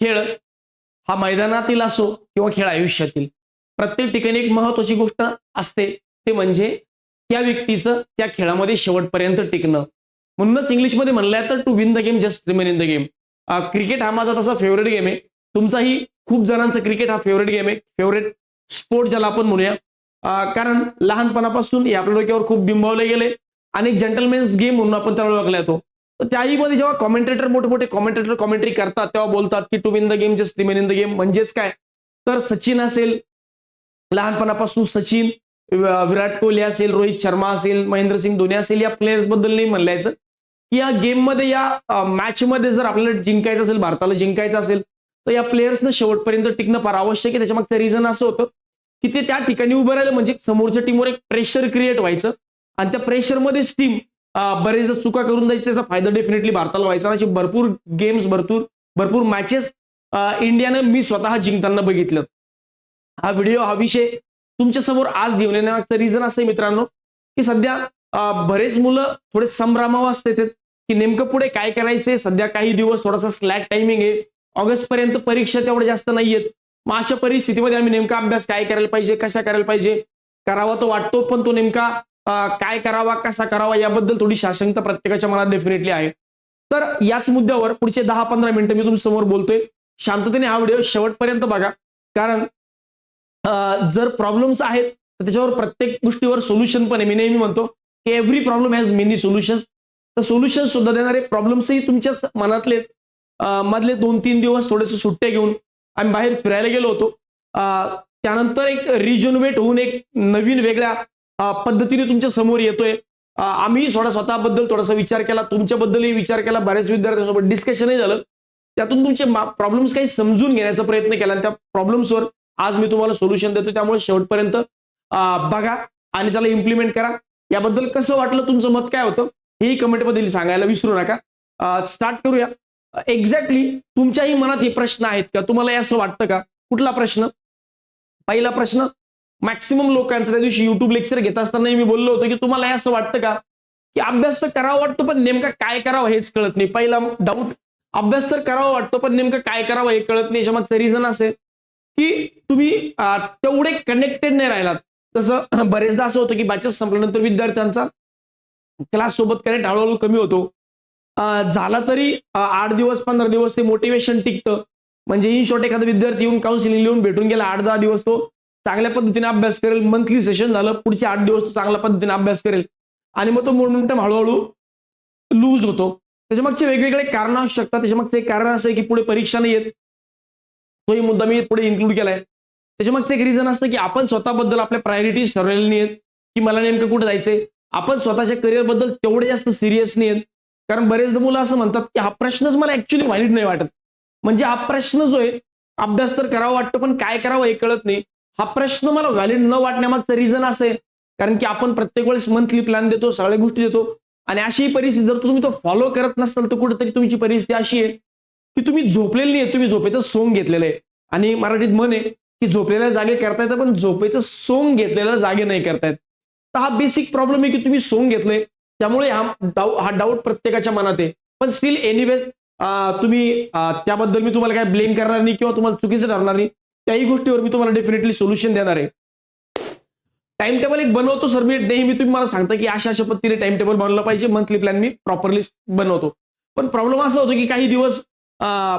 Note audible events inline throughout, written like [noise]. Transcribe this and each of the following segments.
खेळ हा मैदानातील असो किंवा खेळ आयुष्यातील प्रत्येक ठिकाणी एक महत्वाची गोष्ट असते. ते म्हणजे त्या व्यक्तीचं त्या खेळामध्ये शेवटपर्यंत टिकणं. म्हणूनच इंग्लिशमध्ये म्हणलं तर to win the game just remain in the game cricket हा माझा तसा फेवरेट गेम आहे. तुमचाही खूप जणांचा क्रिकेट हा फेवरेट गेम आहे. फेवरेट स्पोर्ट ज्याला आपण म्हणूया. कारण लहानपणापासून हे आपल्या डोक्यावर खूप बिंबवले गेले. आणि जंटलमेन्स गेम म्हणून आपण त्याला ओळखला येतो तर त्याही मध्ये जेव्हा कॉमेंटेटर मोठे मोठे कॉमेंटेटर कॉमेंट्री करतात तेव्हा बोलतात की to win the game just remain in the game म्हणजेच काय? तर सचिन असेल लहानपणापासून सचिन विराट कोहली असेल रोहित शर्मा असेल महेंद्रसिंग धोनी असेल या प्लेयर्सबद्दल नाही म्हणलायचं. की या गेममध्ये या मॅच मध्ये जर आपल्याला जिंकायचं असेल भारताला जिंकायचं असेल तर या प्लेयर्सनं शेवटपर्यंत टिकणं फार आवश्यक आहे. त्याच्यामागचं रिझन असं होतं की ते त्या ठिकाणी उभं राहिलं. म्हणजे समोरच्या टीमवर एक प्रेशर क्रिएट व्हायचं. आणि त्या प्रेशरमध्येच टीम बरेचदा चुका करून जायचं त्याचा फायदा डेफिनेटली भारताला व्हायचा असे अशी भरपूर गेम्स भरपूर भरपूर मॅचेस इंडियानं मी स्वतः जिंकताना बघितलं. हा व्हिडिओ हा विषय तुमच्यासमोर आज घेऊन येण्यामागचं रिझन असं आहे मित्रांनो की सध्या बरेच मुलं थोडे संभ्रमावस्थेत येतात की नेमकं पुढे काय करायचंय? सध्या काही दिवस थोडासा स्लॅक टायमिंग आहे. ऑगस्ट पर्यंत परीक्षा तेवढ्या जास्त नाहीयेत. मग अशा परिस्थितीमध्ये आम्ही नेमका अभ्यास काय करायला पाहिजे? कशा करायला पाहिजे? करावा तो वाटतो पण तो नेमका काय करावा कसा करावा याबद्दल थोडी शासनता प्रत्येकाच्या मनात डेफिनेटली आहे. तर याच मुद्द्यावर पुढचे दहा पंधरा मिनिटं मी तुमच्यासमोर बोलतोय. शांततेने हा व्हिडिओ शेवटपर्यंत बघा. कारण जर प्रॉब्लेम्स आहेत तर त्याच्यावर प्रत्येक गोष्टीवर सोल्युशन पण आहे. मी नेहमी म्हणतो की every problem has many solutions तर सोल्युशन सुद्धा देणारे प्रॉब्लेम्सही तुमच्याच मनातले मधले दोन तीन दिवस थोडेसे सुट्टे घेऊन आम्ही बाहेर फिरायला गेलो होतो. त्यानंतर एक रिजनवेट होऊन एक नवीन वेगळ्या पद्धतीने तुमच्यासमोर येतोय. आम्ही थोडा स्वतःबद्दल थोडासा विचार केला तुमच्याबद्दलही विचार केला बऱ्याच विद्यार्थ्यांसोबत डिस्कशनही झालं. त्यातून तुमचे प्रॉब्लेम्स काही समजून घेण्याचा प्रयत्न केला आणि त्या प्रॉब्लेम्सवर आज मी तुम्हाला सोल्युशन देतो त्यामुळे शेवटपर्यंत बघा आणि त्याला इम्प्लिमेंट करा. याबद्दल कसं वाटलं तुमचं मत काय होतं हेही कमेंटमध्ये सांगायला विसरू नका. स्टार्ट करूया. एक्झॅक्टली तुमच्याही मनात हे प्रश्न आहेत का? तुम्हाला असं वाटतं का? कुठला प्रश्न? पहिला प्रश्न मॅक्सिमम लोकांचं त्या दिवशी युट्यूब लेक्चर घेत असताना मी बोललो होतो की तुम्हाला हे असं वाटतं का? की अभ्यास तर करावा वाटतो पण नेमका काय करावं हेच कळत नाही. पहिला डाऊट अभ्यास तर करावा वाटतो पण नेमकं काय करावं हे कळत नाही. याच्यामागचं रिझन असेल की तुम्ही तेवढे कनेक्टेड नाही राहिलात. तसं [clears throat] बरेचदा असं होतं की बॅचेस संपल्यानंतर विद्यार्थ्यांचा क्लास सोबत कनेक्ट हळूहळू कमी होतो. झाला तरी आठ दिवस पंधरा दिवस ते मोटिवेशन टिकतं. म्हणजे इन शॉर्ट एखादा विद्यार्थी येऊन काउन्सिलिंग लिहून भेटून गेला आठ दहा दिवस तो चांगल्या पद्धतीने अभ्यास करेल मंथली सेशन झालं पुढचे आठ दिवस तो चांगल्या पद्धतीने अभ्यास करेल. आणि मग तो मोमेंटम हळूहळू लूज होतो. त्याच्यामागचे वेगवेगळे कारण असू शकतात. त्याच्यामागचं एक कारण असं आहे की पुढे परीक्षा नाही येत. तोही मुद्दा मी पुढे इन्क्लूड केलाय. त्याच्यामागचं एक रिझन असतं की आपण स्वतःबद्दल आपल्या प्रायोरिटीज ठरवलेल्या नाही आहेत की मला नेमकं कुठे जायचंय. आपण स्वतःच्या करिअरबद्दल तेवढे जास्त सिरियस नाही आहेत कारण बरेचदा मुलं असं म्हणतात की हा प्रश्नच मला ऍक्च्युली व्हॅलिड नाही वाटत. म्हणजे हा प्रश्न जो आहे अभ्यास तर करावा वाटतो पण काय करावं हे कळत नाही. हा प्रश्न मला व्हॅलिड न वाटण्यामागचं रिझन असं आहे कारण की आपण प्रत्येक वेळेस मंथली प्लॅन देतो सगळ्या गोष्टी देतो. आणि अशी परिस्थिती जर तुम्ही तो फॉलो करत नसाल तर कुठेतरी तुमची परिस्थिती अशी आहे की तुम्ही झोपलेली नाही तुम्ही झोपेचं सोंग घेतलेलं आहे. आणि मराठीत मन आहे की झोपलेल्या जागे करता येतं पण झोपेचं सोंग घेतलेल्या जागे नाही करतायत तर हा बेसिक प्रॉब्लेम आहे की तुम्ही सोंग घेतलंय. त्यामुळे हा डाऊ हा डाऊट प्रत्येकाच्या मनात आहे. पण स्टील एनिवेज तुम्ही त्याबद्दल मी तुम्हाला काय ब्लेम करणार नाही किंवा तुम्हाला चुकीचं ठरणार नाही. त्याही गोष्टीवर मी तुम्हाला डेफिनेटली सोल्युशन देणार आहे. टाइम टेबल एक बनवतो सर मी नेहमी तुम्ही मला सांगता की अशा अशा पद्धतीने टाइम टेबल बनवलं पाहिजे. मंथली प्लॅन मी प्रॉपरली बनवतो. पण प्रॉब्लेम असा होतो की काही दिवस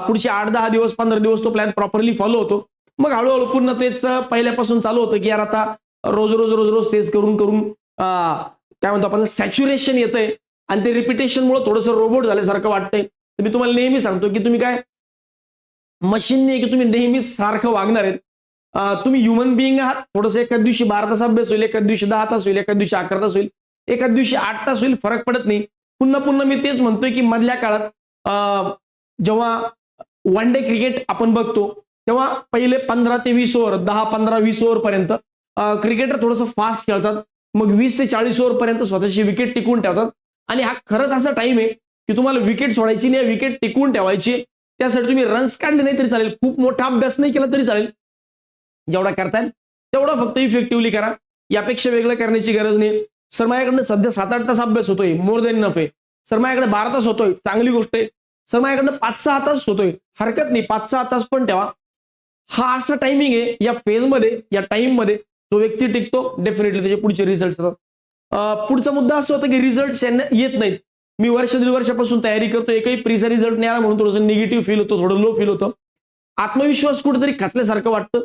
पुढचे आठ दहा दिवस पंधरा दिवस तो प्लॅन प्रॉपरली फॉलो होतो. मग हळूहळू पुन्हा तेच पहिल्यापासून चालू होतं की यार आता रोज रोज रोज रोज तेच करून करून काय म्हणतो आपण सॅच्युरेशन येतंय. आणि ते रिपिटेशनमुळे थोडंसं रोबोट झाल्यासारखं वाटतंय. तर मी तुम्हाला नेहमी सांगतो की तुम्ही काय मशीन नाही की तुम्ही नेहमी सारखं वागणार आहेत. तुम्ही ह्युमन बिईंग आहात. थोडंसं एका दिवशी बारा तास अभ्यास होईल एका दिवशी दहा तास होईल एका दिवशी अकरा तास होईल एका दिवशी आठ तास होईल फरक पडत नाही. पुन्हा पुन्हा मी तेच म्हणतोय की मधल्या काळात जेव्हा वन डे क्रिकेट आपण बघतो तेव्हा पहिले पंधरा ते वीस ओव्हर दहा पंधरा वीस ओव्हर पर्यंत क्रिकेटर थोडंसं फास्ट खेळतात. मग वीस ते चाळीस ओव्हर पर्यंत स्वतःची विकेट टिकवून ठेवतात. आणि हा खरंच असा टाइम आहे की तुम्हाला विकेट सोडायची नाही विकेट टिकवून ठेवायची. त्यासाठी तुम्ही रन्स काढले नाही तरी चालेल. खूप मोठा अभ्यास नाही केला तरी चालेल. जेवढा करताय तेवढा फक्त इफेक्टिव्हली करा. यापेक्षा वेगळं करण्याची गरज नाही. सर माझ्याकडनं सध्या सात आठ तास अभ्यास होतोय. मोर देन नफ आहे. सर माझ्याकडे बारा तास होतोय. चांगली गोष्ट आहे. सर माझ्याकडनं पाच सहा तास होतोय. हरकत नाही. पाच सहा तास पण ठेवा. हा असा टायमिंग आहे. या फेजमध्ये या टाइममध्ये जो व्यक्ती टिकतो. डेफिनेटली त्याचे पुढचे रिझल्ट येतात. पुढचा मुद्दा असा होता की रिझल्ट येत नाहीत. मी वर्ष दीड वर्षापासून तयारी करतो एकही प्रीचा रिझल्ट नाही आला म्हणून थोडंसं निगेटिव्ह फील होतं थोडं लो फील होतं. आत्मविश्वास कुठेतरी खचल्यासारखं वाटतं.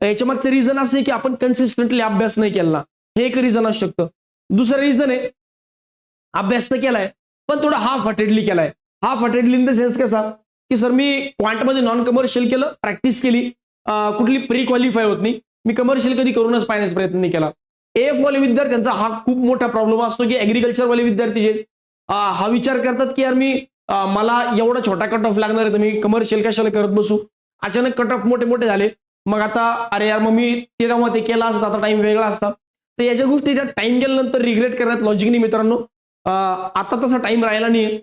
याच्या मागचं रिझन असं आहे की आपण कन्सिस्टंटली अभ्यास नाही केला. हे एक रिझन असू शकतं. दुसरं रिझन आहे अभ्यास तर केलाय पण थोडा हाफ अटेडली केलाय. Half heartedly in the sense कसा की सर मी क्वांटमध्ये नॉन कमर्शियल केलं प्रॅक्टिस केली. कुठली प्री क्वालिफाय होत नाही. मी कमर्शियल कधी करूनच पाहण्याचा प्रयत्न नाही केला. एफ वाले विद्यार्थ्यांचा हा खूप मोठा प्रॉब्लेम असतो की ऍग्रिकल्चरवाले विद्यार्थी जे हा विचार करतात की यार मी मला एवढा छोटा कट ऑफ लागणार आहे तर मी कमर्शियल कशाला करत बसू? अचानक कट ऑफ मोठे मोठे झाले. मग आता अरे यार मग मी ते तेव्हा ते केलं असतं आता टाइम वेगळा असता. तर याच्या गोष्टी त्या टाइम गेल्यानंतर रिग्रेट करण्यात लॉजिक नाही मित्रांनो. आता तसा टाइम राहिला नाही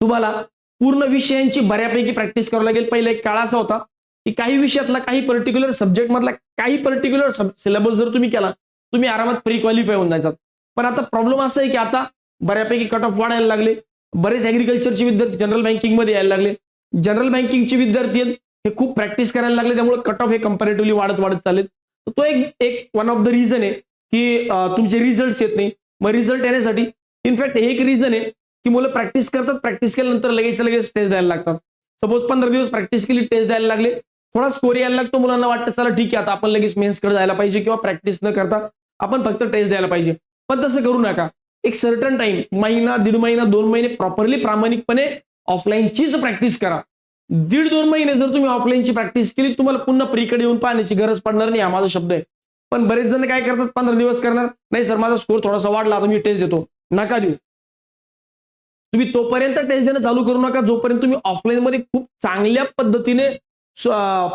तुम्हाला पूर्ण विषयांची बऱ्यापैकी प्रॅक्टिस करावं लागेल. पहिला एक काळ असा होता की काही विषयातला काही पर्टिक्युलर सब्जेक्ट मधला काही पर्टिक्युलर सिलेबस जर तुम्ही केला तुम्ही आरामात प्री क्वालिफाय होऊन जायचा पण आता प्रॉब्लेम असा आहे की आता बऱ्यापैकी कट ऑफ वाढायला लागले. बरेच ॲग्रिकल्चरचे विद्यार्थी जनरल बँकिंगमध्ये यायला लागले. जनरल बँकिंगचे विद्यार्थी आहेत हे खूप प्रॅक्टिस करायला लागले. त्यामुळे कट ऑफ हे कम्पॅरेटिव्हली वाढत वाढत चालेल तो एक एक वन ऑफ द रिझन आहे की तुमचे रिझल्ट येत नाही. मग रिझल्ट येण्यासाठी इनफॅक्ट एक रिझन आहे की मुलं प्रॅक्टिस करतात. प्रॅक्टिस केल्यानंतर लगेच लगेच टेस्ट द्यायला लागतात. सपोज पंधरा दिवस प्रॅक्टिस केली टेस्ट द्यायला लागले. थोडा स्कोर यायला लागतो मुलांना. वाटतं चला ठीक आहे आता आपण लगेच मेन्सकडे जायला पाहिजे किंवा प्रॅक्टिस न करता आपण फक्त टेस्ट द्यायला पाहिजे. पण तसं करू नका. एक सर्टन टाइम महिना दीड महिना दोन महिने प्रॉपरली प्रामाणिकपणे ऑफलाईनचीच प्रॅक्टिस करा. दीड दोन महिने जर तुम्ही ऑफलाईनची प्रॅक्टिस केली तुम्हाला पुन्हा प्रीकडे येऊन पाहण्याची गरज पडणार नाही हा माझा शब्द आहे. पण बरेच जण काय करतात पंधरा दिवस करणार. नाही सर माझा स्कोर थोडासा वाढला आता मी टेस्ट देतो. नका देऊ. तुम्ही तोपर्यंत टेस्ट देणं चालू करू नका. जोपर्यंत तुम्ही ऑफलाईन मध्ये खूप चांगल्या पद्धतीने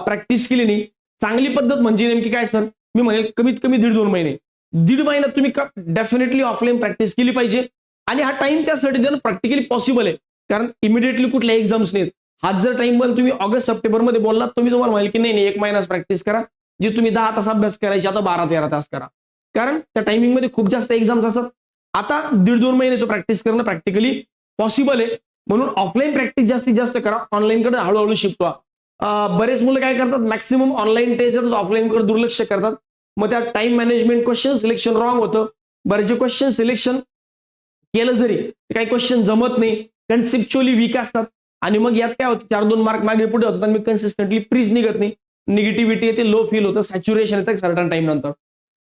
प्रॅक्टिस केली नाही. चांगली पद्धत म्हणजे नेमकी काय सर? मी म्हणेल कमीत कमी दीड दोन महिने. दीड महिन्यात तुम्ही डेफिनेटली ऑफलाईन प्रॅक्टिस केली पाहिजे. आणि हा टाइम त्यासाठी देणं प्रॅक्टिकली पॉसिबल आहे. कारण इमिडिएटली कुठल्या एक्झाम्स नाहीत. हाच जर टाइममध्ये तुम्ही ऑगस्ट सप्टेंबरमध्ये बोललात तुम्ही तुम्हाला माहिती की नाही नाही एक महिनाच प्रॅक्टिस करा. जे तुम्ही दहा तास अभ्यास करायचे आता बारा तेरा तास करा. कारण त्या टायमिंगमध्ये खूप जास्त एक्झाम्स असतात. आता दीड दोन महिने तो प्रॅक्टिस करणं प्रॅक्टिकली पॉसिबल आहे. म्हणून ऑफलाईन प्रॅक्टिस जास्तीत जास्त करा. ऑनलाईनकडे हळूहळू शिफ्ट व्हा बरेच मुलं काय करतात? मॅक्सिमम ऑनलाईन टेस्ट देतात ऑफलाईन कडे दुर्लक्ष करतात. मग त्या time management question selection wrong होतं. बरेचसे क्वेश्चन सिलेक्शन केलं जरी काही क्वेश्चन जमत नाही. कन्सेप्च्युअली वीक असतात. आणि मग यात काय होतं? चार दोन मार्क मागे पुढे होतात आणि मी कन्सिस्टंटली प्रीज निघत नाही. निगेटिव्हिटी येते लो फील होतं सॅच्युरेशन येतं सर्टन टाइम नंतर.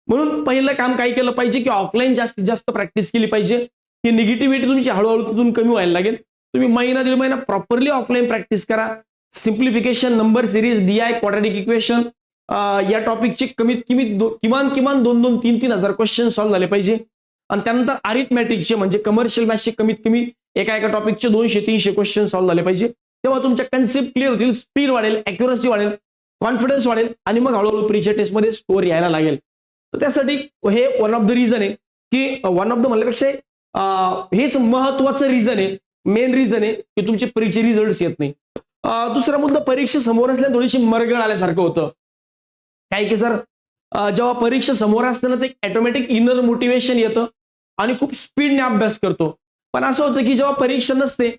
म्हणून पहिलं काम काय केलं पाहिजे की ऑफलाईन जास्तीत जास्त प्रॅक्टिस केली पाहिजे. की निगेटिव्हिटी तुमची हळूहळू तिथून कमी व्हायला लागेल. तुम्ही महिना दीड महिना प्रॉपरली ऑफलाईन प्रॅक्टिस करा. Simplification number series D I quadratic equation या टॉपिकचे कमीत कमी किमान किमान दोन दोन तीन तीन हजार क्वेश्चन सॉल्व्ह झाले पाहिजे. आणि त्यानंतर अरिथमॅटिकचे म्हणजे कमर्शियल मॅथ्सचे कमीत कमी एका एका टॉपिकचे दोनशे तीनशे क्वेश्चन सॉल्व्ह झाले पाहिजे. तेव्हा तुमच्या कन्सेप्ट क्लिअर होतील स्पीड वाढेल अॅक्युरसी वाढेल कॉन्फिडन्स वाढेल आणि मग हळूहळू प्रीच्या टेस्टमध्ये स्कोर यायला लागेल. तर त्यासाठी हे वन ऑफ द रिझन आहे की वन ऑफ द म्हणल्यापेक्षा हेच महत्वाचं रिझन आहे मेन रिझन आहे की तुमचे परीक्षे रिझल्ट येत नाही. दुसरा मुद्दा परीक्षा समोर असल्याने थोडीशी मरगळ आल्यासारखं होतं. काय की सर जेव्हा परीक्षा समोर असताना ते ऑटोमॅटिक इनर मोटिवेशन येतं आणि खूप स्पीडने अभ्यास करतो. पण असं होतं की जेव्हा परीक्षा नसते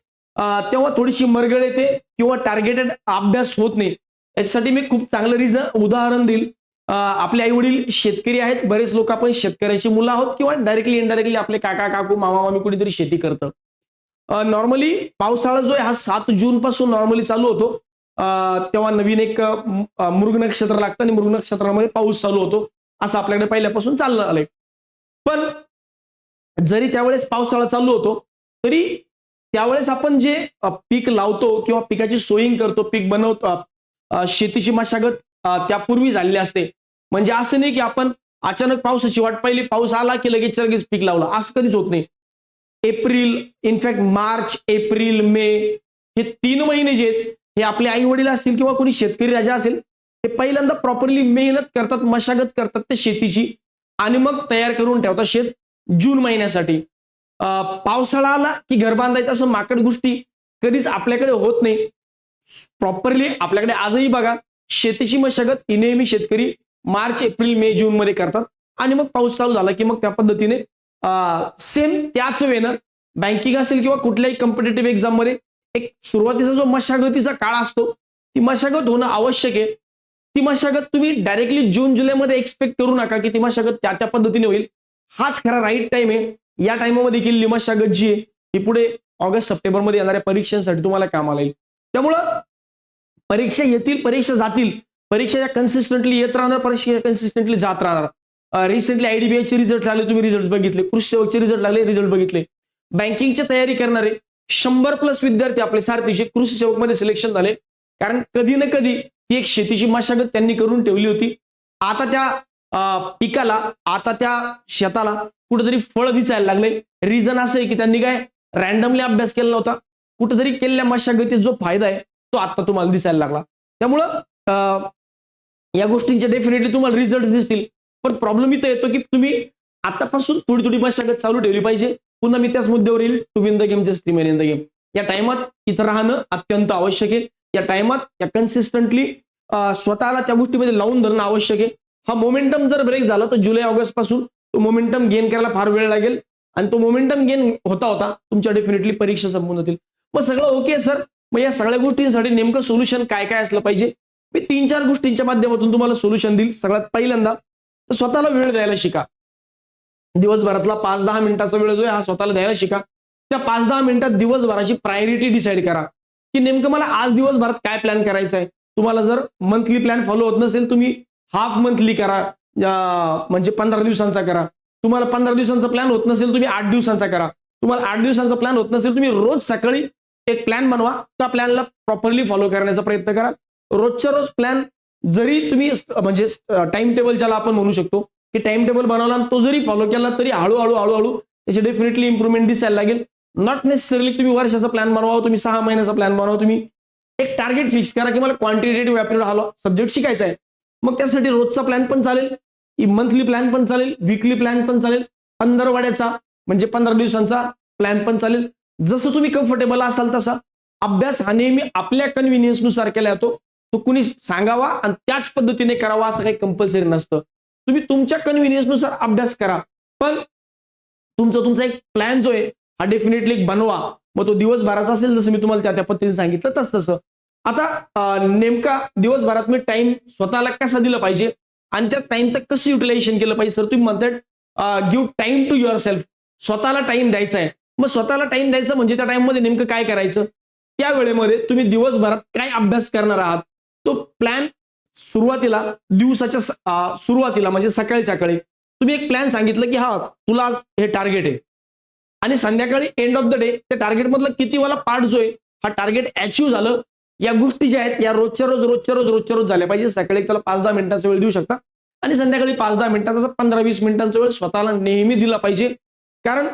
तेव्हा थोडीशी मरगळ येते किंवा टार्गेटेड अभ्यास होत नाही. याच्यासाठी मी खूप चांगलं रिझन उदाहरण देईल. आपले आई वडील शेतकरी आहेत. बरेच लोक आपण शेतकऱ्याची मुलं आहोत किंवा डायरेक्टली इनडायरेक्टली आपले काका काकू मामा मामी कुणीतरी शेती करतं. नॉर्मली पावसाळा जो आहे हा सात जून पासून नॉर्मली चालू होतो. तेव्हा नवीन एक मृग नक्षत्र लागतं आणि मृग नक्षत्रामध्ये पाऊस चालू होतो. असं आपल्याकडे पहिल्यापासून चाललं आलंय. पण जरी त्यावेळेस पावसाळा चालू होतो तरी त्यावेळेस आपण जे पीक लावतो किंवा पिकाची सोयिंग करतो पीक बनवतो शेतीची मशागत त्यापूर्वी झालेली असते. म्हणजे असं नाही की आपण अचानक पावसाची वाट पाहिली पाऊस आला की लगेच लगेच पीक लावलं. असं कधीच होत नाही. April in fact March April May हे तीन महिने जे आहेत हे आपले आई वडील असतील किंवा कोणी शेतकरी राजा असेल ते पहिल्यांदा प्रॉपरली मेहनत करतात मशागत करतात ते शेतीची आणि मग तयार करून ठेवतात शेत जून महिन्यासाठी. पावसाळा आला की घर बांधायचं असं माकड गोष्टी कधीच आपल्याकडे होत नाही. प्रॉपरली आपल्याकडे आजही बघा शेतीची मशागत ही नेहमी शेतकरी मार्च एप्रिल मे जून मध्ये करतात. आणि मग पाऊस चालू झाला की मग त्या पद्धतीने सेम त्याच वेनं बँकिंग असेल किंवा कुठल्याही कॉम्पिटेटिव्ह एक्झाममध्ये एक सुरुवातीचा जो मशागतीचा काळ असतो ती मशागत होणं आवश्यक आहे. ती मशागत तुम्ही डायरेक्टली जून जुलैमध्ये एक्सपेक्ट करू नका की ती मशागत त्या त्या पद्धतीने होईल. हाच खरा राईट टाइम आहे. या टाइममध्ये केलेली मशागत जी आहे ही पुढे ऑगस्ट सप्टेंबरमध्ये येणाऱ्या परीक्षांसाठी तुम्हाला कामाला येईल. त्यामुळं परीक्षा येतील परीक्षा जातील. परीक्षा या कन्सिस्टंटली येत राहणार परीक्षा कन्सिस्टंटली जात राहणार. रिसेंटली आयडीबीआयचे रिझल्ट लागले तुम्ही रिझल्ट बघितले. कृषी सेवकचे रिझल्ट लागले रिझल्ट बघितले. बँकिंगची तयारी करणारे शंभर प्लस विद्यार्थी आपले सारथीचे कृषी सेवकमध्ये सिलेक्शन झाले. कारण कधी ना कधी ती एक शेतीची मशागत त्यांनी करून ठेवली होती. आता त्या पिकाला आता त्या शेताला कुठेतरी फळ दिसायला लागले. रिझन असं आहे की त्यांनी काय रॅन्डमली अभ्यास केला नव्हता. कुठेतरी केलेल्या मशागतीत जो फायदा आहे तो आता तुम्हाला दिसायला लागला. त्यामुळं या गोष्टींचे डेफिनेटली तुम्हाला रिझल्ट दिसतील. पण प्रॉब्लेम इथं येतो की तुम्ही आतापासून थोडी थोडी मशागत चालू ठेवली पाहिजे. पुन्हा मी त्याच मुद्द्यावर येईल. To win the game just remain in the game या टायमात इथं राहणं अत्यंत आवश्यक आहे. या टायमात या कन्सिस्टंटली स्वतःला त्या गोष्टीमध्ये लावून धरणं आवश्यक आहे. हा मोमेंटम जर ब्रेक झाला तर जुलै ऑगस्टपासून तो मोमेंटम गेन करायला फार वेळ लागेल. आणि तो मोमेंटम गेन होता होता तुमच्या डेफिनेटली परीक्षा संपून होतील मग सगळं ओके सर मग या सगळ्या गोष्टींसाठी नेमकं सोल्युशन काय काय असलं पाहिजे? मी तीन चार गोष्टींच्या माध्यमातून तुम्हाला सोल्युशन देईल. सगळ्यात पहिल्यांदा तर स्वतःला वेळ द्यायला शिका. दिवसभरातला पाच दहा मिनिटाचा वेळ जो आहे हा स्वतःला द्यायला शिका. त्या पाच दहा मिनिटात दिवसभराची प्रायोरिटी डिसाईड करा. की नेमकं मला आज दिवसभरात काय प्लॅन करायचा आहे तुम्हाला जर मंथली प्लॅन फॉलो होत नसेल तुम्ही हाफ मंथली करा. म्हणजे पंधरा दिवसांचा करा. तुम्हाला पंधरा दिवसांचा प्लॅन होत नसेल तुम्ही आठ दिवसांचा करा. तुम्हाला आठ दिवसांचा प्लॅन होत नसेल तुम्ही रोज सकाळी एक प्लॅन बनवा. त्या प्लॅनला प्रॉपरली फॉलो करण्याचा प्रयत्न करा. रोजच्या रोज प्लॅन जरी तुम्ही म्हणजे टाइम टेबल ज्याला आपण म्हणू शकतो की टाइम टेबल बनवला आणि तो जरी फॉलो केला तरी हळूहळू हळूहळू त्याची डेफिनेटली इम्प्रुव्हमेंट दिसायला लागेल. नॉट नेसेसरली तुम्ही वर्षाचा प्लॅन बनवा तुम्ही सहा महिन्याचा प्लॅन बनवा तुम्ही एक टार्गेट फिक्स करा की मला क्वांटिटेटिव्ह ॲप्टिट्यूड हा सब्जेक्ट शिकायचा आहे. मग त्यासाठी रोजचा प्लॅन पण चालेल मंथली प्लॅन पण चालेल विकली प्लॅन पण चालेल पंधरवाड्याचा म्हणजे पंधरा दिवसांचा प्लॅन पण चालेल. जसं तुम्ही कम्फर्टेबल असाल तसा अभ्यास हा नेहमी आपल्या कन्व्हिनियन्सनुसार केला जातो. तो कुणी सांगावा आणि त्याच पद्धतीने करावा असं काही कंपल्सरी नसतं. तुम्ही तुमच्या कन्व्हिनियन्सनुसार अभ्यास करा. पण तुमचा तुमचा एक प्लॅन जो आहे हा डेफिनेटली बनवा. मग तो दिवसभराचा असेल जसं मी तुम्हाला त्या त्या पद्धतीने सांगितलं तस तसं आता नेमका दिवसभरात मी टाइम स्वतःला कसा दिला पाहिजे? आणि त्या टाइमचं कसं युटिलायझेशन केलं पाहिजे? सर तुम्ही म्हणतात give time to your self स्वतःला टाइम द्यायचा आहे. मग स्वतःला टाइम द्यायचं म्हणजे त्या टाइममध्ये नेमकं काय करायचं? त्या वेळेमध्ये तुम्ही दिवसभरात काय अभ्यास करणार आहात? तो प्लॅन सुरुवातीला दिवसाच्या सुरुवातीला म्हणजे सकाळी सकाळी तुम्ही एक प्लॅन सांगितलं की हा तुला आज हे टार्गेट आहे. आणि संध्याकाळी एंड ऑफ द डे त्या टार्गेट मधलं किती वाला पार्ट जो आहे हा टार्गेट अचीव्ह झालं या गोष्टी ज्या आहेत या रोजच्या रोज रोजच्या रोज रोजच्या रोज झाल्या पाहिजे. सकाळी त्याला पाच दहा मिनिटांचा वेळ देऊ शकता. आणि संध्याकाळी पाच दहा मिनिटांचा पंधरा वीस मिनिटांचा वेळ स्वतःला नेहमी दिला पाहिजे. कारण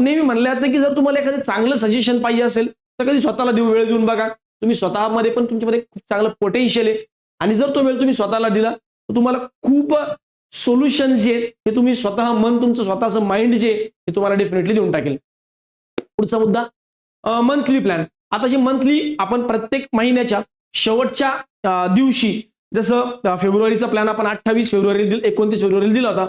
नेहमी म्हणलं जातं की जर तुम्हाला एखादं चांगलं सजेशन पाहिजे असेल तर कधी स्वतःला देऊ वेळ देऊन बघा. तुम्ही स्वतःमध्ये पण तुमच्यामध्ये खूप चांगलं पोटेन्शियल आहे. आणि जर तो वेळ तुम्ही स्वतःला दिला तर तुम्हाला खूप सोल्युशन जे आहेत ते तुम्ही स्वतः मन तुमचं स्वतःचं माइंड जे हे ते तुम्हाला डेफिनेटली देऊन टाकेल. पुढचा मुद्दा मंथली प्लॅन आता जे मंथली आपण प्रत्येक महिन्याच्या शेवटच्या दिवशी जसं फेब्रुवारीचा प्लॅन आपण अठ्ठावीस फेब्रुवारी एकोणतीस फेब्रुवारीला दिला होता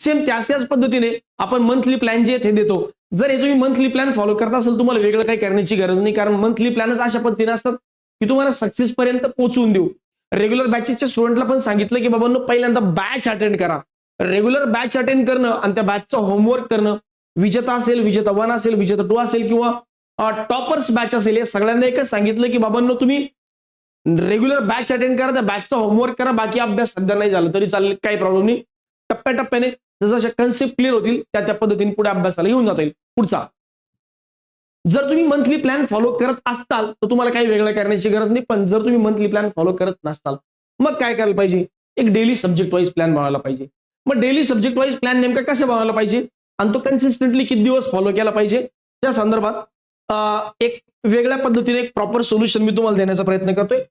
सेम त्याच त्याच पद्धतीने आपण मंथली प्लॅन जे आहेत हे देतो. जर हे तुम्ही मंथली प्लॅन फॉलो करत असेल तुम्हाला वेगळं काही करण्याची गरज नाही कारण मंथली प्लॅनच अशा पद्धतीने असतात की तुम्हाला सक्सेस पर्यंत पोहोचवून देऊ. रेग्युलर बॅचेसच्या स्टुडंटला पण सांगितलं की बाबांनो पहिल्यांदा बॅच अटेंड करा. रेग्युलर बॅच अटेंड करणं आणि त्या बॅचचं होमवर्क करणं विजेता असेल विजेता वन असेल विजेता टू असेल किंवा टॉपर्स बॅच असेल या सगळ्यांना एकच सांगितलं की बाबांनो तुम्ही रेग्युलर बॅच अटेंड करा त्या बॅचचा होमवर्क करा बाकी अभ्यास सध्या नाही झालं तरी चालेल काही प्रॉब्लेम नाही. टप्प्याटप्प्याने जसं कन्सेप्ट क्लिअर होतील त्या त्या पद्धतीने पुढे अभ्यासाला येऊन जाता येईल. पुढचा. जर तुम्ही मंथली प्लॅन फॉलो करत असताल तर तुम्हाला काही वेगळं करण्याची गरज नाही. पण जर तुम्ही मंथली प्लॅन फॉलो करत नसताल मग काय करायला पाहिजे? एक डेली सब्जेक्ट वाईज प्लॅन बनवायला पाहिजे. मग डेली सब्जेक्ट वाईज प्लॅन नेमका कसा बनवायला पाहिजे? आणि तो कन्सिस्टंटली किती दिवस फॉलो केला पाहिजे? त्या संदर्भात एक वेगळ्या पद्धतीने एक प्रॉपर सोल्युशन मी तुम्हाला देण्याचा प्रयत्न करतोय.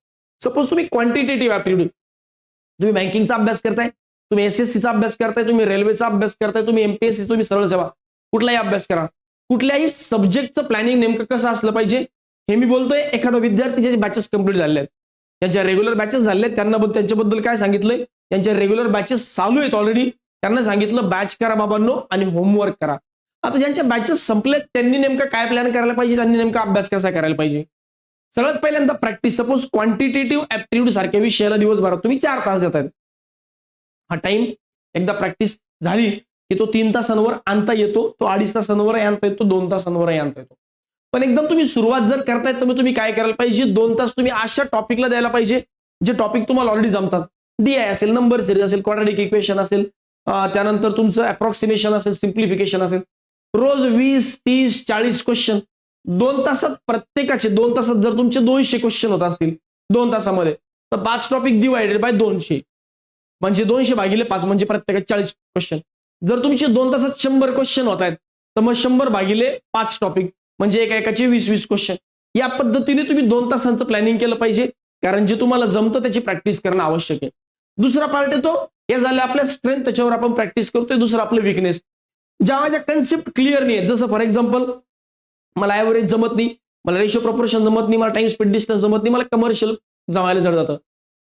सपोज तुम्ही क्वांटिटेटिव्ह ऍप्टिट्यूड तुम्ही बँकिंगचा अभ्यास करताय तुम्ही एस एस सीचा अभ्यास करताय तुम्ही रेल्वेचा अभ्यास करताय तुम्ही एमपीएससी तुम्ही सरळ सेवा. कुठलाही अभ्यास करा. कुठल्याही सब्जेक्टचं प्लॅनिंग नेमकं कसं असलं पाहिजे हे मी बोलतोय. एखादा विद्यार्थी ज्याचे बॅचेस कंप्लीट झाले आहेत. त्यांच्या रेग्युलर बॅचेस झाले आहेत त्यांना त्यांच्याबद्दल काय सांगितलंय? त्यांच्या रेग्युलर बॅचेस चालू आहेत ऑलरेडी त्यांना सांगितलं बॅच करा बाबांनो आणि होमवर्क करा. आता ज्यांच्या बॅचेस संपलेत त्यांनी नेमकं काय प्लॅन करायला पाहिजे? त्यांनी नेमका अभ्यास कसा करायला पाहिजे? सगळ्यात पहिल्यांदा प्रॅक्टिस सपोज क्वांटिटेटिव्ह ऍप्टिट्यूड सारख्या विषयाला दिवसभरात तुम्ही चार तास देतात हा टाइम एकदा प्रॅक्टिस झाली की तो तीन तासांवर आणता येतो तो अडीच तासांवर आणता येतो दोन तासांवर आणता येतो. पण एकदम तुम्ही सुरुवात जर करतायत तर मग तुम्ही काय करायला पाहिजे? दोन तास तुम्ही अशा टॉपिकला द्यायला पाहिजे जे टॉपिक तुम्हाला ऑलरेडी जमतात. डी आय असेल नंबर सिरीज असेल क्वाड्रेटिक इक्वेशन असेल त्यानंतर तुमचं अप्रॉक्सिमेशन असेल सिम्प्लिफिकेशन असेल. रोज वीस तीस चाळीस क्वेश्चन दोन तासात प्रत्येकाचे दोन तासात जर तुमचे दोनशे क्वेश्चन होत असतील दोन तासामध्ये तर पाच टॉपिक डिवायडेड बाय दोनशे. म्हणजे दोनशे भागिले पाच म्हणजे प्रत्येकाचे चाळीस क्वेश्चन जर तुमचे दोन तासात शंभर क्वेश्चन होत आहेत तर मग शंभर भागिले पाच टॉपिक म्हणजे एका एकाचे वीस वीस क्वेश्चन या पद्धतीने तुम्ही दोन तासांचं प्लॅनिंग केलं पाहिजे कारण जे तुम्हाला जमतं त्याची प्रॅक्टिस करणं आवश्यक आहे. दुसरा पार्ट येतो हे झालं आपल्या स्ट्रेंथ त्याच्यावर आपण प्रॅक्टिस करतोय दुसरं आपलं विकनेस ज्या माझ्या कन्सेप्ट क्लिअर नाही आहेत जसं फॉर एक्झाम्पल मला ॲव्हरेज जमत नाही मला रेशो प्रपोर्शन जमत नाही मला टाइम स्पीड डिस्टन्स जमत नाही मला कमर्शियल जमायला जड जातं.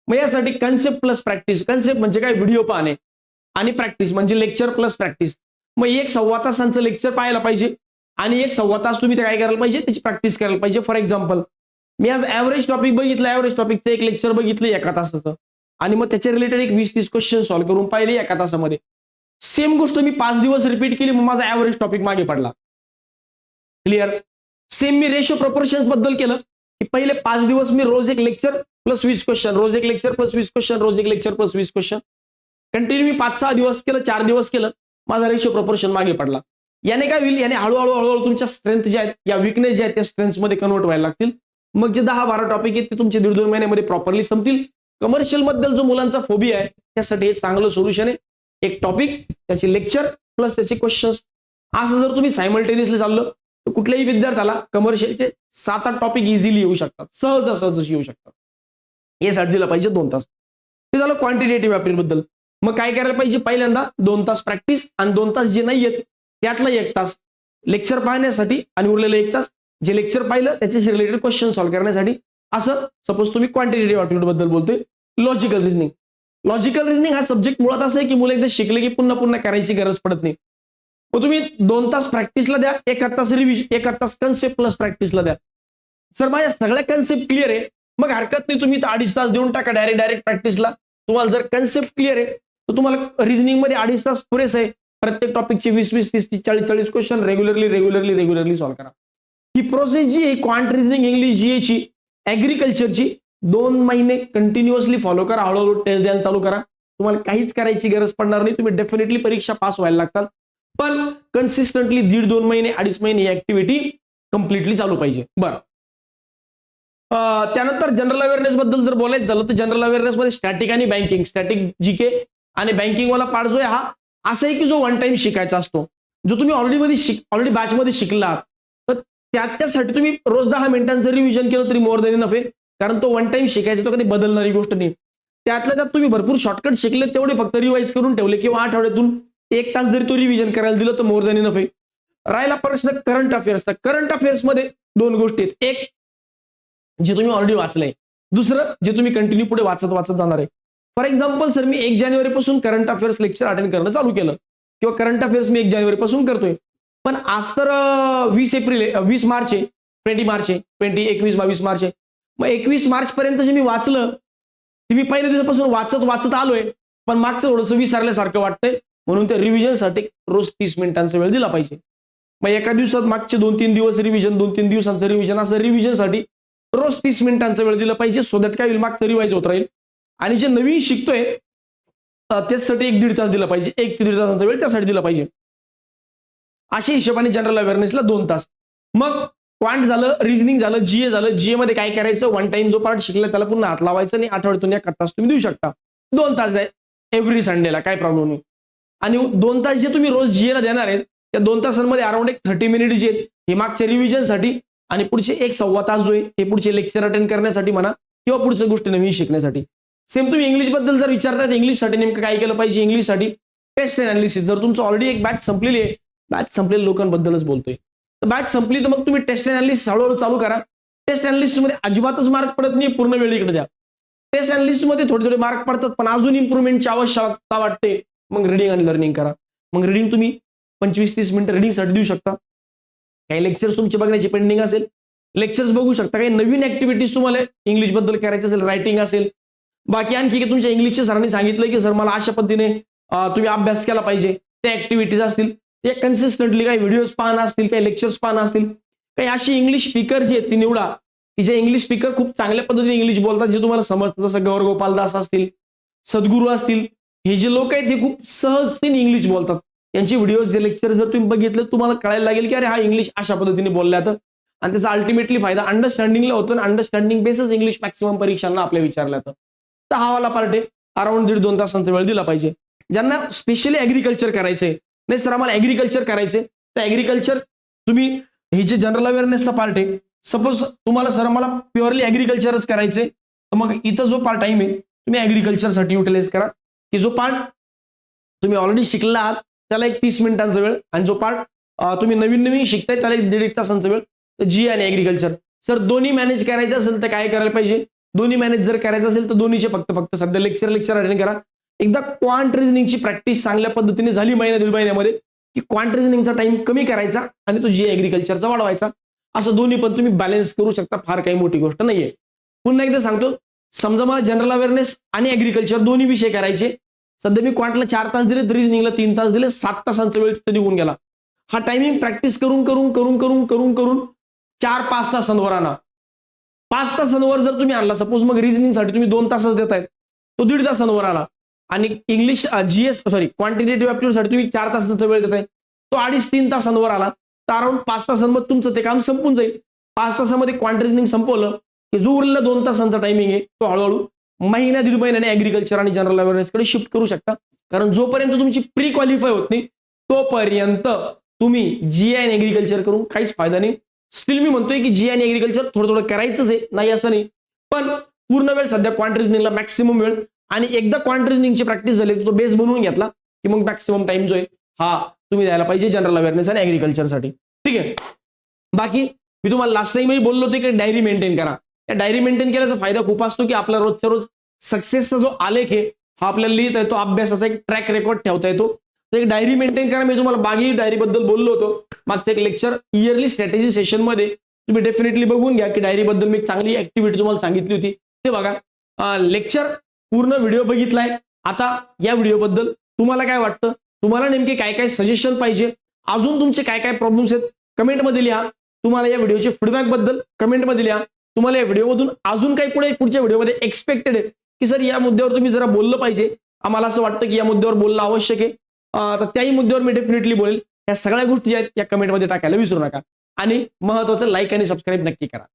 मग यासाठी कन्सेप्ट प्लस प्रॅक्टिस कन्सेप्ट म्हणजे काय? व्हिडिओ पाहणे. आणि प्रॅक्टिस म्हणजे लेक्चर प्लस प्रॅक्टिस मग एक सव्वा तासांचं लेक्चर पाहायला पाहिजे. आणि एक सव्वा तास तुम्ही ते काय करायला पाहिजे? त्याची प्रॅक्टिस करायला पाहिजे. फॉर एक्झाम्पल मी आज ॲव्हरेज टॉपिक बघितलं ॲव्हरेज टॉपिकचं एक लेक्चर बघितलं एका तासाचं. आणि मग त्याच्या रिलेटेड एक वीस तीस क्वेश्चन सॉल्व्ह करून पाहिले एका तासामध्ये. सेम गोष्ट मी पाच दिवस रिपीट केली मग माझा ॲव्हरेज टॉपिक मागे पडला. क्लिअर सेम मी रेशो प्रपोर्शनबद्दल केलं. की पहिले पाच दिवस मी रोज एक लेक्चर प्लस वीस क्वेश्चन रोज एक लेक्चर प्लस वीस क्वेश्चन रोज एक लेक्चर प्लस वीस क्वेश्चन कंटिन्यू मी पाच सहा दिवस केलं चार दिवस केलं माझा रेशो प्रपोर्शन मागे पडला. याने काय होईल? याने हळूहळू हळूहळू तुमच्या स्ट्रेंथ जे आहेत या विकनेस ज्या आहेत त्या स्ट्रेंथमध्ये कन्वर्ट व्हायला लागतील. मग जे दहा बारा टॉपिक आहेत ते तुमचे दीड दोन महिन्यामध्ये प्रॉपरली संपतील. कमर्शियलबद्दल जो मुलांचा फोबी आहे त्यासाठी एक चांगलं सोल्युशन आहे. एक टॉपिक त्याचे लेक्चर प्लस त्याचे क्वेश्चन्स असं जर तुम्ही सायमल्टेनियसली चाललं तर कुठल्याही विद्यार्थ्याला कमर्शियलचे सात आठ टॉपिक इझिली येऊ शकतात. सहज सहज येऊ शकतात. हे साठी दिलं पाहिजे दोन तास. हे झालं क्वांटिटेटिव्हबद्दल. मग काय करायला पाहिजे? पहिल्यांदा दोन तास प्रॅक्टिस आणि दोन तास जे नाही आहेत त्यातला एक तास लेक्चर पाहण्यासाठी आणि उरलेलं एक तास जे लेक्चर पाहिलं त्याच्याशी रिलेटेड क्वेश्चन सॉल्व्ह करण्यासाठी. असं सपोज तुम्ही क्वांटिटेटिव्ह ॲप्टिट्यूडबद्दल बोलतोय लॉजिकल रिझनिंग लॉजिकल रिझनिंग हा सब्जेक्ट मुळात असं आहे की मुलं एकदा शिकले की पुन्हा पुन्हा करायची गरज पडत नाही. मग तुम्ही दोन तास प्रॅक्टिसला द्या एक तास रिव्हिज एक तास कन्सेप्ट प्लस प्रॅक्टिसला द्या. सर माझ्या सगळ्या कन्सेप्ट क्लिअर आहे. मग हरकत नाही तुम्ही अडीच तास देऊन टाका डायरेक्ट डायरेक्ट प्रॅक्टिसला तुम्हाला जर कन्सेप्ट क्लिअर आहे तर तुम्हाला रिझनिंगमध्ये अडीच तास पुरेस आहे. प्रत्येक टॉपिकचे वीस वीस तीस तीस चाळीस चाळीस question regularly regularly regularly solve करा. ही प्रोसेस जी आहे क्वांट रिझनिंग इंग्लिश जी ची ऍग्रिकल्चरची दोन महिने कंटिन्युअसली फॉलो करा. हळूहळू टेस्ट द्यायला चालू करा. तुम्हाला काहीच करायची गरज पडणार नाही. तुम्ही डेफिनेटली परीक्षा पास व्हायला लागतात. पण कन्सिस्टंटली दीड दोन महिने अडीच महिने ही ऍक्टिव्हिटी कम्प्लिटली चालू पाहिजे. बरं. त्यानंतर जनरल अवेअरनेस बद्दल जर बोलायचं झालं तर जनरल अवेअरनेस मध्ये स्टॅटिक आणि बँकिंग स्टॅटिक जी के आणि बँकिंगवाला पार्ट जो आहे हा असा आहे की जो वन टाइम शिकायचा असतो. जो तुम्ही ऑलरेडी मध्ये शिक ऑलरेडी बॅचमध्ये शिकला तर त्या त्यासाठी तुम्ही रोज दहा मिनिटांचं रिव्हिजन केलं तरी मोर देणे नफे कारण तो वन टाइम शिकायचा तो कधी बदलणारी गोष्ट नाही. त्यातल्या त्यात तुम्ही भरपूर शॉर्टकट शिकले तेवढे फक्त रिवाईज करून ठेवले किंवा आठवड्यातून एक तास जरी तो रिव्हिजन करायला दिलं तर मोर देणे नफे राहिला प्रश्न करंट अफेअर्सचा करंट अफेअर्समध्ये दोन गोष्टी आहेत. एक जे तुम्ही ऑलरेडी वाचलंय. दुसरं जे तुम्ही कंटिन्यू पुढे वाचत वाचत जाणार आहे. फॉर एक्झाम्पल सर मी एक जानेवारी पासून करंट अफेअर्स लेक्चर अटेंड करणं चालू केलं. किंवा करंट अफेअर्स मी एक जानेवारी पासून करतोय. पण आज तर वीस एप्रिल वीस मार्च आहे ट्वेंटी मार्च आहे ट्वेंटी एकवीस बावीस मार्च आहे मग एकवीस मार्च पर्यंत जे मी वाचलं ते मी पहिल्या दिवसापासून वाचत वाचत आलोय. पण मागचं थोडंसं विसरल्यासारखं वाटतंय. म्हणून त्या रिव्हिजनसाठी रोज तीस मिनिटांचा वेळ दिला पाहिजे. मग एका दिवसात मागचे दोन तीन दिवस रिव्हिजन दोन तीन दिवसांचं रिव्हिजन असं रिव्हिजनसाठी रोज तीस मिनिटांचा वेळ दिला पाहिजे. सो दॅट काय होईल? मागचं रिवाईज होत राहील. आणि जे नवीन शिकतोय त्याचसाठी एक दीड तास दिला पाहिजे. एक ते दीड तासांचा वेळ त्यासाठी दिला पाहिजे. अशा हिशोबाने जनरल अवेअरनेसला दोन तास. मग क्वांट झालं रिझनिंग झालं जीए झालं. जीए मध्ये काय करायचं? वन टाइम जो पार्ट शिकला त्याला पुन्हा हात लावायचं आणि आठवड्यातून एक तास तुम्ही देऊ शकता. दोन तास आहे एव्हरी संडेला काय प्रॉब्लेम नाही. आणि दोन तास जे तुम्ही रोज जीएला देणार आहेत त्या दोन तासांमध्ये अराउंड एक थर्टी मिनिट जे आहेत हे मागच्या रिव्हिजनसाठी आणि पुढचे एक सव्वा तास जो आहे हे पुढचे लेक्चर अटेंड करण्यासाठी म्हणा किंवा पुढच्या गोष्टी नवीन शिकण्यासाठी. सेम तुम्ही इंग्लिशबद्दल जर विचारताय इंग्लिशसाठी नेमकं काय केलं पाहिजे? इंग्लिशसाठी टेस्ट अनालिसिस जर तुमचं ऑलरेडी एक बॅच संपलेली आहे बॅच संपलेल्या लोकांबद्दलच बोलतोय. तर बॅच संपली तर मग तुम्ही टेस्ट अनालिसिस हळूहळू चालू करा. टेस्ट अनालिसिसमध्ये अजिबातच मार्क पडत नाही पूर्ण वेळ इकडे द्या. टेस्ट अनालिसिसमध्ये थोडे थोडे मार्क पडतात पण अजून इम्प्रुव्हमेंटची आवश्यकता वाटते. मग रिडिंग आणि लर्निंग करा. मग रिडिंग तुम्ही पंचवीस तीस मिनिटं रिडिंगसाठी देऊ शकता. काही लेक्चर्स तुमचे बघण्याची पेंडिंग असेल. लेक्चर्स बघू शकता. काही नवीन ऍक्टिव्हिटीज तुम्हाला इंग्लिशबद्दल करायचे असेल रायटिंग असेल बाकी आणखी की तुमच्या इंग्लिशच्या सरांनी सांगितलं की सर मला अशा पद्धतीने तुम्ही अभ्यास केला पाहिजे. त्या ऍक्टिव्हिटीज असतील ते कन्सिस्टंटली काही व्हिडिओज पाहणं असतील काही लेक्चर्स पाहणं असतील काही अशी इंग्लिश स्पीकर जी आहेत ती निवडा. की जे इंग्लिश स्पीकर खूप चांगल्या पद्धतीने इंग्लिश बोलतात जे तुम्हाला समजतं जसं गौर गोपाल दास असतील सद्गुरू असतील हे जे लोक आहेत हे खूप सहजतेने इंग्लिश बोलतात. यांचे व्हिडिओज जे लेक्चर जर तुम्ही बघितले तुम्हाला कळायला लागेल की अरे हा इंग्लिश अशा पद्धतीने बोलल्यात तर आणि त्याचा अल्टिमेटली फायदा अंडरस्टँडिंगला होतो आणि अंडरस्टँडिंग बेसच इंग्लिश मॅक्सिमम परीक्षांना आपल्या विचारल्या तर तर हा वाला पार्ट आहे. अराऊंड दीड दोन तासांचा वेळ दिला पाहिजे. ज्यांना स्पेशली ऍग्रिकल्चर करायचंय नाही सर आम्हाला ऍग्रिकल्चर करायचंय तर ऍग्रिकल्चर तुम्ही हे जे जनरल अवेअरनेसचा पार्ट आहे सपोज तुम्हाला सर आम्हाला प्युअरली ऍग्रिकल्चरच करायचंय तर मग इथं जो पार्ट टाइम आहे तुम्ही ऍग्रिकल्चरसाठी युटिलाइज करा. की जो पार्ट तुम्ही ऑलरेडी शिकला आहात त्याला एक तीस मिनिटांचा वेळ आणि जो पार्ट तुम्ही नवीन नवीन शिकताय त्याला एक दीड एक तासांचा वेळ तर जी आणि ऍग्रिकल्चर सर दोन्ही मॅनेज करायचं असेल तर काय करायला पाहिजे? दोन्ही मॅनेज जर करायचं असेल तर दोन्हीचे फक्त फक्त सध्या लेक्चर लेक्चर अटेंड करा. एकदा क्वांट रिझनिंगची प्रॅक्टिस चांगल्या पद्धतीने झाली महिन्या दीड महिन्यामध्ये की क्वांट रिझनिंगचा टाइम कमी करायचा आणि तो जी ऍग्रिकल्चरचा वाढवायचा. असं दोन्ही पण तुम्ही बॅलन्स करू शकता फार काही मोठी गोष्ट नाहीये. पुन्हा एकदा सांगतो समजा मला जनरल अवेअरनेस आणि ऍग्रिकल्चर दोन्ही विषय करायचे. सध्या मी क्वांटला चार तास दिले रिझनिंगला तीन तास दिले सात तासांचा वेळ तिथे निघून गेला. हा टायमिंग प्रॅक्टिस करून करून करून करून करून करून चार पाच तासांवर आणा. पाच तासांवर जर तुम्ही आणला सपोज मग रिझनिंगसाठी तुम्ही दोन तासच देताय तो दीड तासांवर आला. आणि इंग्लिश जीएस सॉरी क्वांटिटेटिव्हसाठी तुम्ही चार तासाचा वेळ देताय. तो अडीच तीन तासांवर आला. तर अराउंड पाच तासांमध्ये तुमचं ते काम संपून जाईल. पाच तासामध्ये क्वांट संपवलं की जो उरलेला दोन तासांचा टायमिंग आहे. तो हळूहळू महिन्या दीड महिन्याने ऍग्रिकल्चर आणि जनरल अवेअरनेसकडे शिफ्ट करू शकता. कारण जोपर्यंत तुमची प्री क्वालिफाय होत नाही तोपर्यंत तुम्ही जी आय ॲग्रिकल्चर करून काहीच फायदा नाही. स्टील मी म्हणतोय की जी आणि ऍग्रिकल्चर थोडं थोडं करायचंच आहे. नाही असं नाही. पण पूर्ण वेळ सध्या क्वांट रिझनिंगला मॅक्सिमम वेळ आणि एकदा क्वांट रिझनिंगची प्रॅक्टिस झाली तो बेस बनवून घेतला की मग मॅक्सिमम टाइम जो आहे हा तुम्ही द्यायला पाहिजे जनरल अवेअरनेस आणि ऍग्रिकल्चरसाठी ठीक आहे? बाकी मी तुम्हाला लास्ट टाइमही बोललो होते की डायरी मेंटेन करा. त्या डायरी मेंटेन केल्याचा फायदा खूप असतो की आपला रोजच्या रोज सक्सेसचा जो आलेख आहे हा आपल्याला लिहिता येतो. अभ्यासाचा एक ट्रॅक रेकॉर्ड ठेवता येतो. तर एक डायरी मेंटेन करा. मी तुम्हाला बागी डायरी बद्दल बोललो होतो. मागचं एक लेक्चर इयरली स्ट्रॅटेजी सेशनमध्ये तुम्ही डेफिनेटली बघून घ्या की डायरी बद्दल मी चांगली ऍक्टिव्हिटी तुम्हाला सांगितली होती. ते बघा. लेक्चर पूर्ण व्हिडिओ बघितलाय. आता या व्हिडिओ बद्दल तुम्हाला काय वाटतं? तुम्हाला नेमके काय काय सजेशन पाहिजे? अजून तुमचे काय काय प्रॉब्लेम्स आहेत? कमेंटमध्ये लिहा. तुम्हाला या व्हिडिओचे फीडबॅकबद्दल कमेंटमध्ये लिहा. तुम्हाला या व्हिडिओमधून अजून काही पुढे पुढच्या व्हिडिओमध्ये एक्सपेक्टेड आहे. की सर या मुद्द्यावर तुम्ही जरा बोललं पाहिजे. आम्हाला असं वाटतं की या मुद्द्यावर बोलणं आवश्यक आहे. तर त्याही मुद्द्यावर मी डेफिनेटली बोलेल. या सगळ्या गोष्टी ज्या आहेत या कमेंटमध्ये टाकायला विसरू नका. आणि महत्वाचं लाईक आणि सबस्क्राईब नक्की करा.